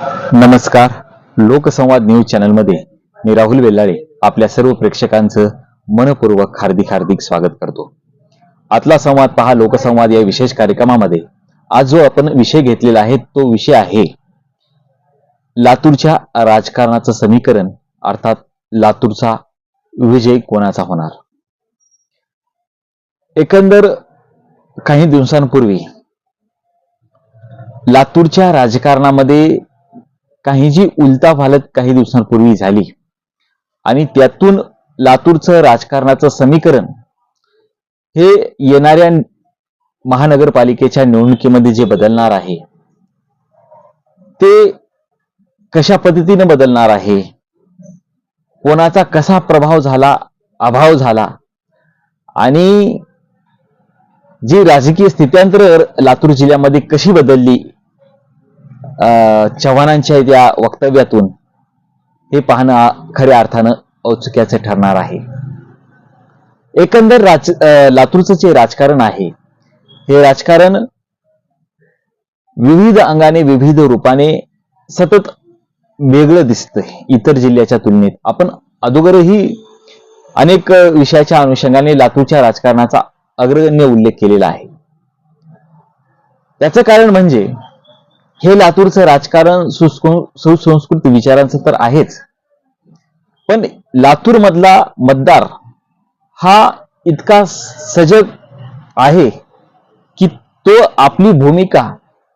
नमस्कार. लोकसंवाद न्यूज चॅनलमध्ये मी राहुल वेल्लाळे आपल्या सर्व प्रेक्षकांचं मनपूर्वक हार्दिक हार्दिक स्वागत करतो. आतला संवाद पहा लोकसंवाद या विशेष कार्यक्रमामध्ये. आज जो आपण विषय घेतलेला आहे तो विषय आहे लातूरच्या राजकारणाचं समीकरण अर्थात लातूरचा विजय कोणाचा होणार? एकंदर काही दिवसांपूर्वी लातूरच्या राजकारणामध्ये काही जी उलताफालत काही दिवसांपूर्वी झाली. आणि त्यातून लातूरचं राजकारणाचं समीकरण हे येणाऱ्या महानगरपालिकेच्या निवडणुकीमध्ये जे बदलणार आहे ते कशा पद्धतीने बदलणार आहे कोणाचा कसा प्रभाव झाला अभाव झाला आणि जी राजकीय स्थित्यांतर लातूर जिल्ह्यामध्ये कशी बदलली चव्हाणांच्या या वक्तव्यातून हे पाहणं खऱ्या अर्थानं औचुक्याचं ठरणार आहे. एकंदर राज लातूरचं जे राजकारण आहे हे राजकारण विविध अंगाने विविध रूपाने सतत वेगळं दिसतंय इतर जिल्ह्याच्या तुलनेत. आपण अगोदरही अनेक विषयाच्या अनुषंगाने लातूरच्या राजकारणाचा अग्रगण्य उल्लेख केलेला आहे. त्याचं कारण म्हणजे हे लातूरचं राजकारण सुस्कृ- सुसंस्कृत विचारांचं तर आहेच. पण लातूर मधला मतदार हा इतका सजग आहे की तो आपली भूमिका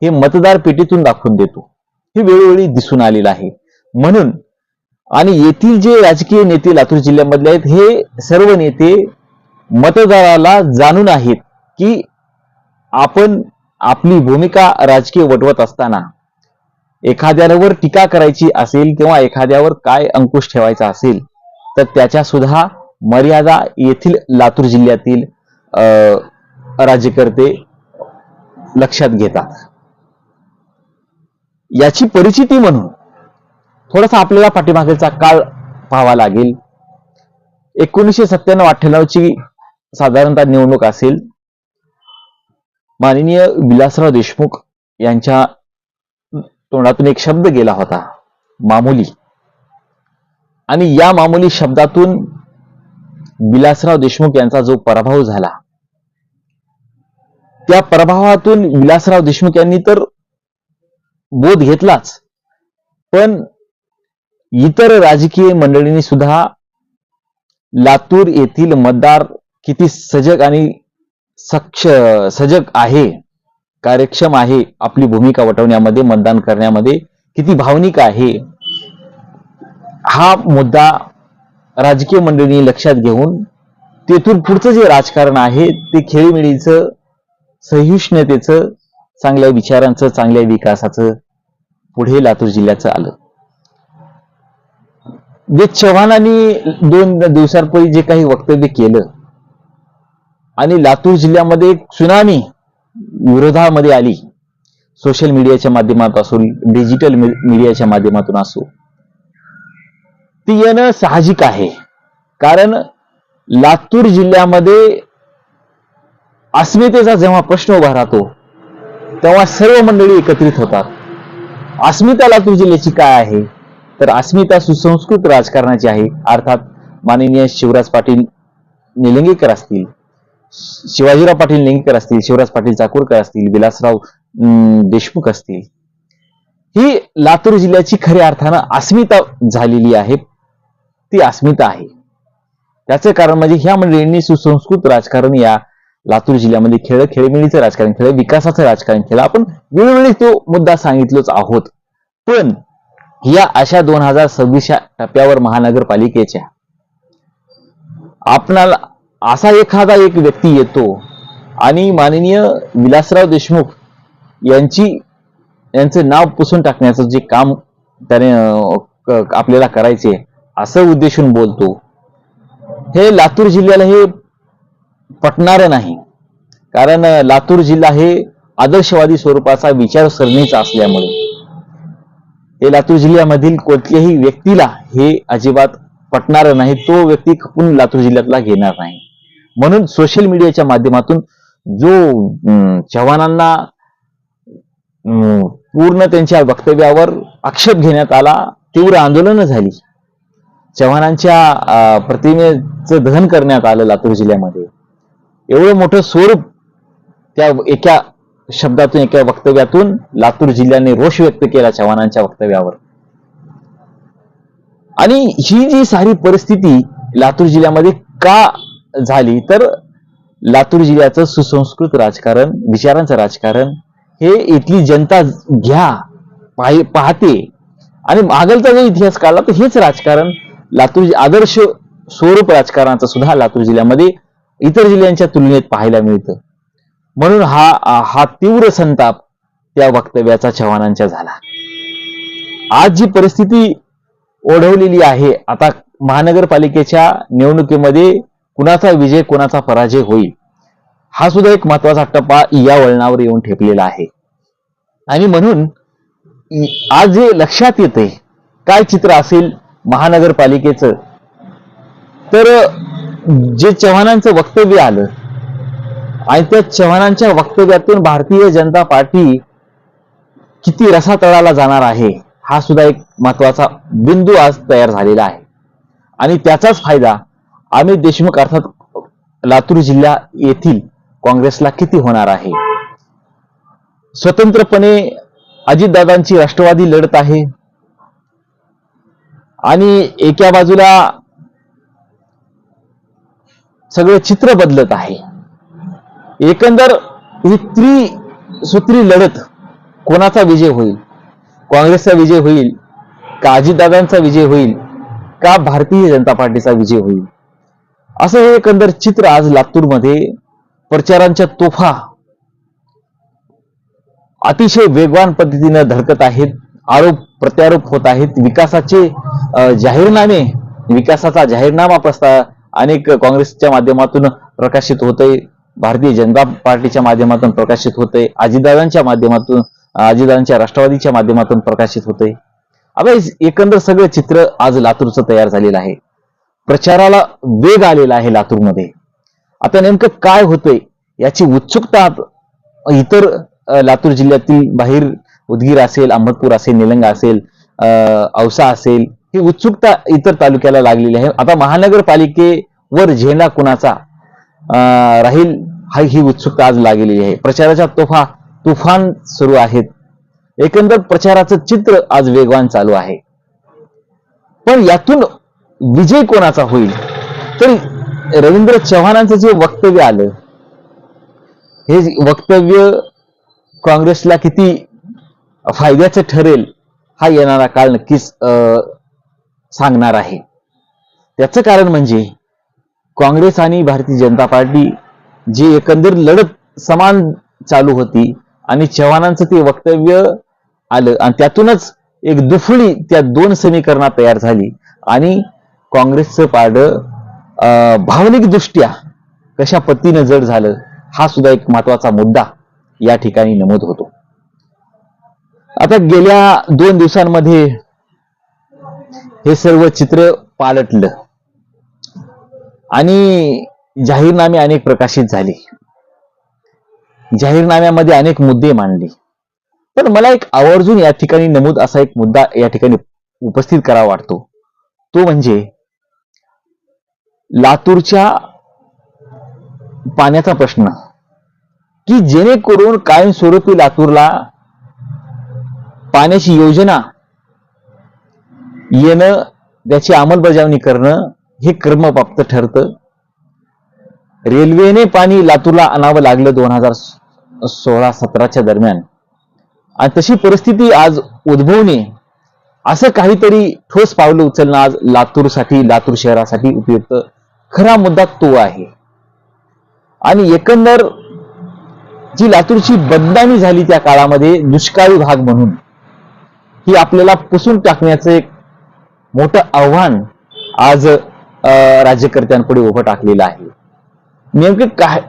हे मतदार पेटीतून दाखवून देतो. हे वेळोवेळी दिसून आलेलं आहे. म्हणून आणि येथील जे राजकीय नेते लातूर जिल्ह्यामधले आहेत हे सर्व नेते मतदाराला जाणून आहेत की आपण आपली भूमिका राजकीय वटवत असताना एखाद्यावर टीका करायची असेल किंवा एखाद्यावर काय अंकुश ठेवायचा असेल तर त्याच्या सुद्धा मर्यादा येथील लातूर जिल्ह्यातील अं, राज्यकर्ते लक्षात घेतात. याची परिचिती म्हणून थोडासा आपल्याला पाठीमागेचा काळ पाहावा लागेल. एकोणीसशे सत्त्याण्णव अठ्ठ्याण्णव ची साधारणतः निवडणूक असेल माननीय विलासराव देशमुख यांच्या तोंडातून एक शब्द गेला होता मामुली. आणि या मामुली शब्दातून विलासराव देशमुख यांचा जो पराभव झाला त्या पराभवातून विलासराव देशमुख यांनी तर बोध घेतलाच पण इतर राजकीय मंडळींनी सुद्धा लातूर येथील मतदार किती सजग आणि सक्ष सजग आहे कार्यक्षम आहे आपली भूमिका वटवण्यामध्ये मतदान करण्यामध्ये किती भावनिक आहे हा मुद्दा राजकीय मंडळींनी लक्षात घेऊन तेथून पुढचं जे राजकारण आहे ते खेळीमेळीचं सहिष्णुतेचं चांगल्या विचारांचं चांगल्या विकासाचं पुढे लातूर जिल्ह्याचं आलं. जे चव्हाणांनी दोन दिवसांपूर्वी जे काही वक्तव्य केलं आणि लातूर जिल्ह्यामध्ये एक सुनामी विरोधामध्ये आली. सोशल मीडियाच्या माध्यमातून असो डिजिटल मीडियाच्या माध्यमातून असो. ती येणं साहजिक आहे. कारण लातूर जिल्ह्यामध्ये अस्मितेचा जेव्हा प्रश्न उभा राहतो तेव्हा सर्व मंडळी एकत्रित होतात. अस्मिता लातूर जिल्ह्याची काय आहे? तर अस्मिता सुसंस्कृत राजकारणाची आहे. अर्थात माननीय शिवराज पाटील निलंगेकर असतील. शिवाजीराव पाटील निंगकर असतील शिवराज पाटील चाकूरकर असतील विलासराव देशमुख असतील ही लातूर जिल्ह्याची खऱ्या अर्थानं अस्मिता झालेली आहे. ती अस्मिता आहे. त्याचं कारण म्हणजे ह्या मंडळींनी सुसंस्कृत राजकारण या लातूर जिल्ह्यामध्ये खेळ खेळमिळीचं राजकारण खेळ विकासाचं राजकारण केलं. आपण वेळोवेळी तो मुद्दा सांगितलोच आहोत. पण या अशा दोन हजार सव्वीसच्या टप्प्यावर महानगरपालिकेच्या आपणाला असा एखादा एक व्यक्ती येतो आणि माननीय विलासराव देशमुख यांची यांचं नाव पुसून टाकण्याचं जे काम त्याने आपल्याला करायचे असं उद्देशून बोलतो. हे लातूर जिल्ह्याला हे पटणारं नाही. कारण लातूर जिल्हा हे आदर्शवादी स्वरूपाचा विचारसरणीचा असल्यामुळे. हे लातूर जिल्ह्यामधील कोणत्याही व्यक्तीला हे अजिबात पटणार नाही. तो व्यक्ती खपून लातूर जिल्ह्यातला घेणार नाही. म्हणून सोशल मीडियाच्या माध्यमातून जो चव्हाणांना पूर्ण त्यांच्या वक्तव्यावर आक्षेप घेण्यात आला तीव्र आंदोलनं झाली. चव्हाणांच्या प्रतिमेचं दहन करण्यात आलं लातूर जिल्ह्यामध्ये. एवढं मोठं स्वरूप त्या एका शब्दातून एका वक्तव्यातून लातूर जिल्ह्याने रोष व्यक्त केला चव्हाणांच्या वक्तव्यावर. आणि ही जी सारी परिस्थिती लातूर जिल्ह्यामध्ये का झाली तर लातूर जिल्ह्याचं सुसंस्कृत राजकारण विचारांचं राजकारण हे इथली जनता घ्या पाहि पाहते. आणि मागलचा जो इतिहास काढला तर हेच राजकारण लातूर आदर्श स्वरूप राजकारणाचं सुद्धा लातूर जिल्ह्यामध्ये इतर जिल्ह्यांच्या तुलनेत पाहायला मिळतं. म्हणून हा हा तीव्र संताप त्या वक्तव्याचा चव्हाणांच्या झाला. आज जी परिस्थिती ओढवलेली आहे आता महानगरपालिकेच्या निवडणुकीमध्ये कुणाचा विजय कुणाचा पराजय होईल हा सुद्धा एक महत्त्वाचा टप्पा या वळणावर येऊन ठेपलेला आहे. आणि म्हणून आज जे लक्षात येते काय चित्र असेल महानगरपालिकेचं तर जे चव्हाणांचं वक्तव्य आलं आणि त्या चव्हाणांच्या वक्तव्यातून भारतीय जनता पार्टी किती रसातळाला जाणार आहे हा सुद्धा एक महत्त्वाचा बिंदू आज तयार झालेला आहे. आणि त्याचाच फायदा अमित देशमुख अर्थात लातूर जिल्हा येथील काँग्रेसला किती होणार आहे? स्वतंत्रपणे अजितदादांची राष्ट्रवादी लढत आहे. आणि एका बाजूला सगळं चित्र बदलत आहे. एकंदर ही त्रिसूत्री लढत कोणाचा विजय होईल? काँग्रेसचा विजय होईल का अजितदादांचा विजय होईल? का भारतीय जनता पार्टीचा विजय होईल? असं हे एकंदर चित्र आज लातूरमध्ये प्रचारांच्या तोफा अतिशय वेगवान पद्धतीनं धडकत आहेत आरोप प्रत्यारोप होत आहेत. विकासाचे जाहीरनामे विकासाचा जाहीरनामा प्रस्ताव अनेक काँग्रेसच्या माध्यमातून प्रकाशित होतंय. भारतीय जनता पार्टीच्या माध्यमातून प्रकाशित होतंय. अजितदादांच्या माध्यमातून अजितदादांच्या राष्ट्रवादीच्या माध्यमातून प्रकाशित होतंय. आता एकंदर सगळं चित्र आज लातूरचं तयार झालेलं आहे. प्रचाराला वेग आलेला आहे लातूरमध्ये. आता नेमकं काय होतंय याची उत्सुकता इतर लातूर जिल्ह्यातील बाहेर उदगीर असेल अहमदपूर असेल निलंगा असेल औसा असेल ही उत्सुकता इतर तालुक्याला लागलेली आहे. आता महानगरपालिकेवर झेंडा कुणाचा राहील हा ही उत्सुकता आज लागलेली आहे. प्रचाराच्या तोफा तुफान सुरू आहेत. एकंदर प्रचाराचं चित्र आज वेगवान चालू आहे. पण यातून विजय कोणाचा होईल? तर रवींद्र चव्हाणांचं जे वक्तव्य आलं हे वक्तव्य काँग्रेसला किती फायद्याचं ठरेल हा येणारा काळ नक्कीच अं, सांगणार आहे. त्याचं कारण म्हणजे काँग्रेस आणि भारतीय जनता पार्टी जी एकंदर लढत समान चालू होती आणि चव्हाणांचं ते वक्तव्य आलं आणि त्यातूनच एक दुफळी त्या दोन समीकरणात तयार झाली आणि काँग्रेसचं पाड भावनिक दृष्ट्या कशा पद्धतीनं जड झालं हा सुद्धा एक महत्त्वाचा मुद्दा या ठिकाणी नमूद होतो. आता गेल्या दोन दिवसांमध्ये हे सर्व चित्र पालटलं आणि जाहीरनामे अनेक प्रकाशित झाले. जाहीरनाम्यामध्ये अनेक मुद्दे मांडले. पण मला एक आवर्जून या ठिकाणी नमूद असा एक मुद्दा या ठिकाणी उपस्थित करावा वाटतो. तो म्हणजे लातूरच्या पाण्याचा प्रश्न. की जेणेकरून कायमस्वरूपी लातूरला पाण्याची योजना येणं त्याची अंमलबजावणी करणं हे क्रमप्राप्त ठरतं. रेल्वेने पाणी लातूरला आणावं लागलं दोन हजार सोळा सतराच्या दरम्यान. आणि तशी परिस्थिती आज उद्भवणे असं काहीतरी ठोस पावलं उचलणं आज लातूरसाठी लातूर शहरासाठी उपयुक्त खरा मुद्दा तो आहे. आणि एकंदर जी लातूरची बदनामी झाली त्या काळामध्ये दुष्काळी भाग म्हणून ही आपल्याला पुसून टाकण्याचं एक मोठं आव्हान आज राज्यकर्त्यांपुढे उभं टाकलेलं आहे. नेमके काय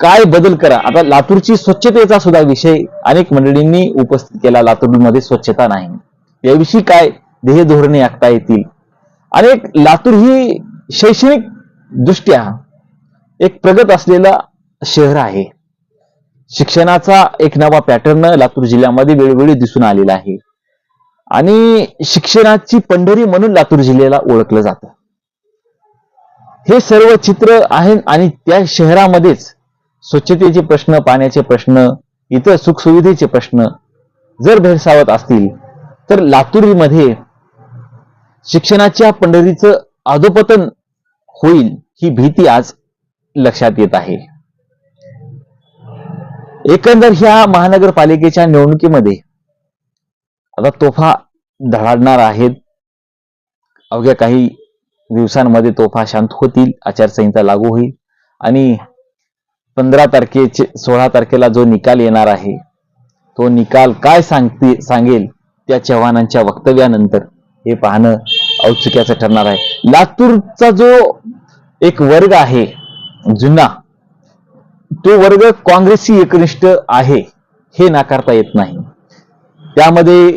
काय बदल करा? आता लातूरची स्वच्छतेचा सुद्धा विषय अनेक मंडळींनी उपस्थित केला लातूरमध्ये स्वच्छता नाही. याविषयी काय ध्येय धोरणे आखता येतील? आणि लातूर ही शैक्षणिक दृष्ट्या एक प्रगत असलेला शहर आहे. शिक्षणाचा एक नवा पॅटर्न लातूर जिल्ह्यामध्ये वेळोवेळी दिसून आलेला आहे. आणि शिक्षणाची पंढरी म्हणून लातूर जिल्ह्याला ओळखलं जातं. हे सर्व चित्र आहे आणि त्या शहरामध्येच स्वच्छतेचे प्रश्न पाण्याचे प्रश्न इतर सुखसुविधेचे प्रश्न जर भेडसावत असतील तर लातूरमध्ये शिक्षणाच्या पंढरीचं अधोपतन होईल. ही भीती आज लक्षात येत आहे. एकंदर ह्या महानगरपालिकेच्या निवडणुकीमध्ये आता तोफा धडाडणार आहेत. अवघ्या काही दिवसांमध्ये तोफा शांत होतील आचारसंहिता लागू होईल आणि पंधरा तारखेचे सोळा तारखेला जो निकाल येणार आहे तो निकाल काय सांगते सांगेल त्या चव्हाणांच्या वक्तव्यानंतर हे पाहणं औत्सुक्याचं ठरणार आहे. लातूरचा जो एक वर्ग आहे जुना. तो वर्ग काँग्रेसी एकनिष्ठ आहे हे नाकारता येत नाही. त्यामध्ये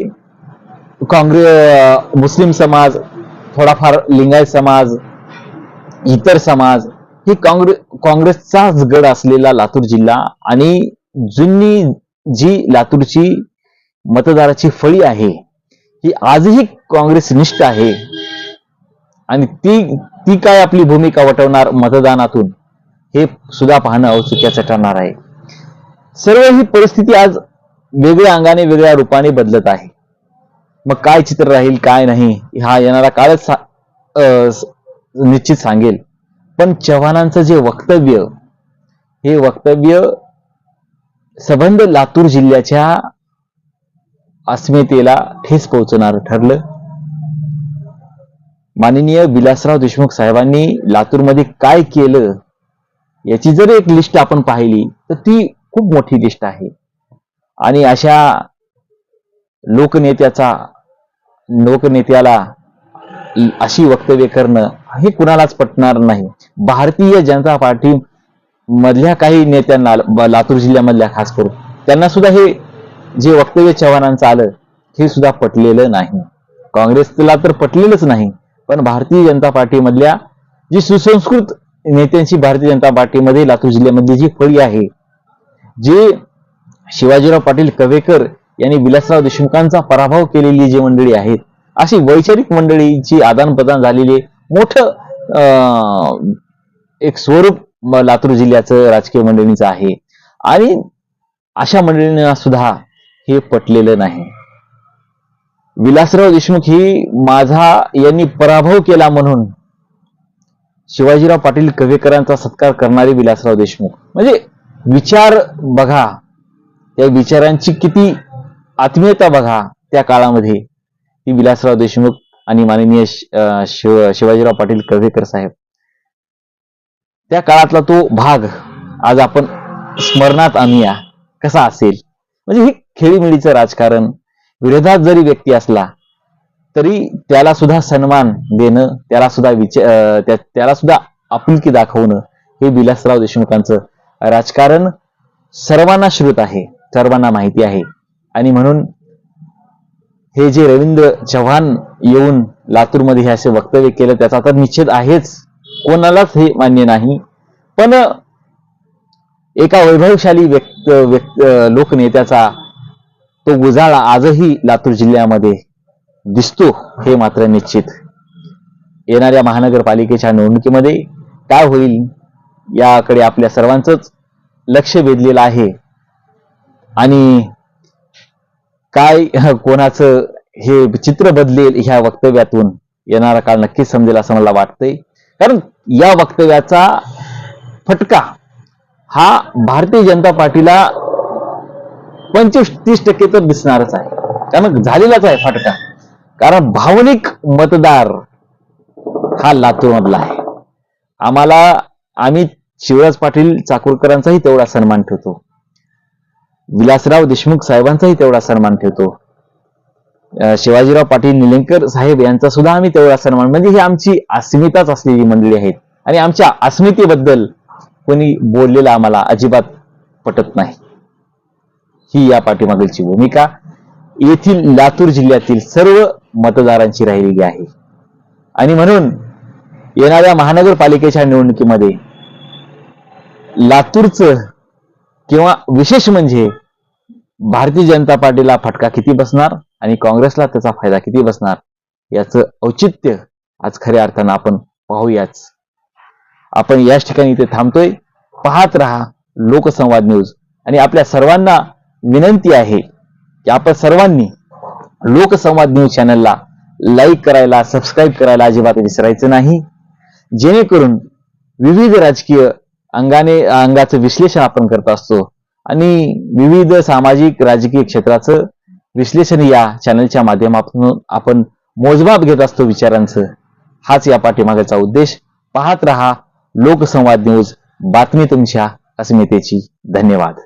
काँग्रेस मुस्लिम समाज थोडाफार लिंगायत समाज इतर समाज ही काँग्रेस काँग्रेसचाच गड असलेला लातूर जिल्हा आणि जुनी जी लातूरची मतदाराची फळी आहे ही आजही काँग्रेसनिष्ठ आहे. आणि ती ती काय आपली भूमिका वटवणार मतदानातून हे सुद्धा पाहणं औत्सुक्याचं ठरणार आहे. सर्व ही परिस्थिती आज वेगळ्या अंगाने वेगळ्या रूपाने बदलत आहे. मग काय चित्र राहील काय नाही हा येणारा काळच सा- अं, निश्चित सांगेल. पण चव्हाणांचं जे वक्तव्य हे वक्तव्य सबंध लातूर जिल्ह्याच्या अस्मितेला ठेस पोहोचणार ठरलं. माननीय विलासराव देशमुख साहेबांनी लातूरमध्ये काय केलं याची जर एक लिस्ट आपण पाहिली तर ती खूप मोठी लिस्ट आहे. आणि अशा लोकनेत्याचा लोकनेत्याला अशी वक्तव्य करणं हे कुणालाच पटणार नाही. भारतीय जनता पार्टी मधल्या काही नेत्यांना लातूर जिल्ह्यामधल्या खास करून त्यांना सुद्धा हे जे वक्तव्य चव्हाणांचं आलं हे सुद्धा पटलेलं नाही. काँग्रेसला तर पटलेलंच नाही. पण भारतीय जनता पार्टीमधल्या जी सुसंस्कृत नेत्यांची भारतीय जनता पार्टीमध्ये लातूर जिल्ह्यामध्ये जी फळी आहे जे शिवाजीराव पाटील कवेकर यांनी विलासराव देशमुखांचा पराभव केलेली जी मंडळी आहेत अशी वैचारिक मंडळींची आदान प्रदान झालेली मोठं अं, एक स्वरूप लातूर जिल्ह्याचं राजकीय मंडळींचं आहे. आणि अशा मंडळींना सुद्धा हे पटलेलं नाही. विलासराव देशमुख ही माझा यांनी पराभव केला म्हणून शिवाजीराव पाटील कवेकरांचा सत्कार करणारे विलासराव देशमुख. म्हणजे विचार बघा. त्या विचारांची किती आत्मीयता बघा त्या काळामध्ये. ही विलासराव देशमुख आणि माननीय शिव शिवाजीराव पाटील कवेकर साहेब. त्या काळातला तो भाग आज आपण स्मरणात आणूया. कसा असेल? म्हणजे हे खेळीमेळीचं राजकारण विरोधात जरी व्यक्ती असला तरी त्याला सुद्धा सन्मान देणं त्याला सुद्धा विचार त्याला सुद्धा आपुलकी दाखवणं हे विलासराव देशमुखांचं राजकारण सर्वांना श्रुत आहे सर्वांना माहिती आहे. आणि म्हणून हे जे रवींद्र चव्हाण येऊन लातूरमध्ये हे असे वक्तव्य केलं त्याचा तर निश्चित आहेच. कोणालाच हे मान्य नाही. पण एका वैभवशाली व्यक्त व्यक्त लोकनेत्याचा तो उजाळा आजही लातूर जिल्ह्यामध्ये दिसतो हे मात्र निश्चित. येणाऱ्या महानगरपालिकेच्या निवडणुकीमध्ये काय होईल याकडे आपल्या सर्वांचंच लक्ष वेधलेलं आहे. आणि काय कोणाचं हे चित्र बदलेल ह्या वक्तव्यातून येणारा काळ नक्कीच समजेल असं मला वाटतंय. कारण या वक्तव्याचा फटका हा भारतीय जनता पार्टीला पंचवीस तीस टक्के तर दिसणारच आहे. कारण झालेलाच आहे फाटका. कारण भावनिक मतदार हा लातूरमधला आहे. आम्हाला आम्ही शिवराज पाटील चाकूरकरांचाही तेवढा सन्मान ठेवतो. विलासराव देशमुख साहेबांचाही तेवढा सन्मान ठेवतो. शिवाजीराव पाटील निलंगकर साहेब यांचा सुद्धा आम्ही तेवढा सन्मान. म्हणजे ही आमची अस्मिताच असलेली मंडळी आहेत. आणि आमच्या अस्मितेबद्दल कोणी बोललेलं आम्हाला अजिबात पटत नाही. ही या पाठीमागीलची भूमिका. येथील लातूर जिल्ह्यातील सर्व मतदारांची राहिलेली आहे. आणि म्हणून येणाऱ्या महानगरपालिकेच्या निवडणुकीमध्ये लातूरचं किंवा विशेष म्हणजे भारतीय जनता पार्टीला फटका किती बसणार आणि काँग्रेसला त्याचा फायदा किती बसणार याचं औचित्य आज खऱ्या अर्थानं आपण पाहूयाच. आपण याच ठिकाणी इथे थांबतोय. पाहत रहा लोकसंवाद न्यूज. आणि आपल्या सर्वांना विनंती आहे की आपण सर्वांनी लोकसंवाद न्यूज चॅनलला लाईक करायला सबस्क्राईब करायला अजिबात विसरायचं नाही. जेणेकरून विविध राजकीय अंगाने अंगाचं विश्लेषण आपण करत असतो आणि विविध सामाजिक राजकीय क्षेत्राचं विश्लेषण या चॅनलच्या माध्यमातून आपण मोजमाप घेत असतो विचारांचं. हाच या पाठीमागाचा उद्देश. पाहत रहा लोकसंवाद न्यूज बातमी तुमच्या अस्मितेची. धन्यवाद.